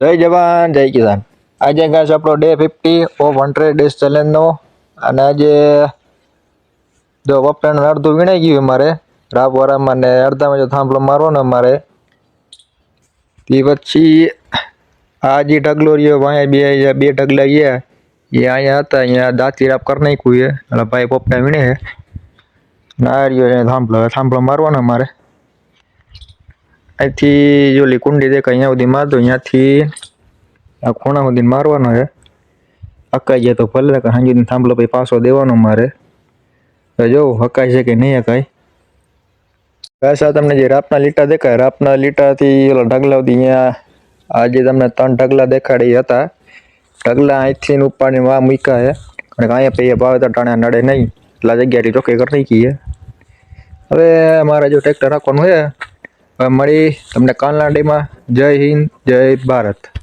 જય જવાન, જય કિસાન. આજે ગાઈસ આપણો day fifty of hundred days ચેલેન્જનો અને આજે જો વપરાણ અડધું વીણાઈ ગયું અમારે, રાપવારામાં ને અડધામાં જો થાંભલો મારવાનો અમારે. તે પછી આ જે ઢગલો રહ્યો અહીંયા બે બે ઢગલા ગયા. એ અહીંયા હતા, અહીંયા દાંતી રાપ કરી નાખ્યું એટલે ભાઈ પોપટા વીણે ના રહ્યો થાંભલો. થાંભલો મારવાનો અમારે. અહીંથી જો ઓલી કુંડી દેખાય અહીંયા સુધી મારતો અહીંયાથી આ ખૂણા સુધી મારવાનો છે હકાઈ જાય તો ભલે કે સાંજે થાંભલો પછી પાછો દેવાનો મારે તો જોવું હકાય છે કે નહીં હકાય બસ આ તમને જે રાપના લીટા દેખાય રાપના લીટાથી ઓલા ઢગલા સુધી અહીંયા આ જે તમને ત્રણ ઢગલા દેખાડે એ હતા ઢગલા અહીંથી ને ઉપાડીને વા મૂક્યા છે અને અહીંયા પછી ભાવે તો ટાણે નડે નહીં એટલા જગ્યાથી ચોખ્ખી કરી નાખી છે હવે મારે જો ટ્રેક્ટર રાખવાનું છે હવે મળી. તમને કાલના ડેમાં જય હિન્દ જય ભારત.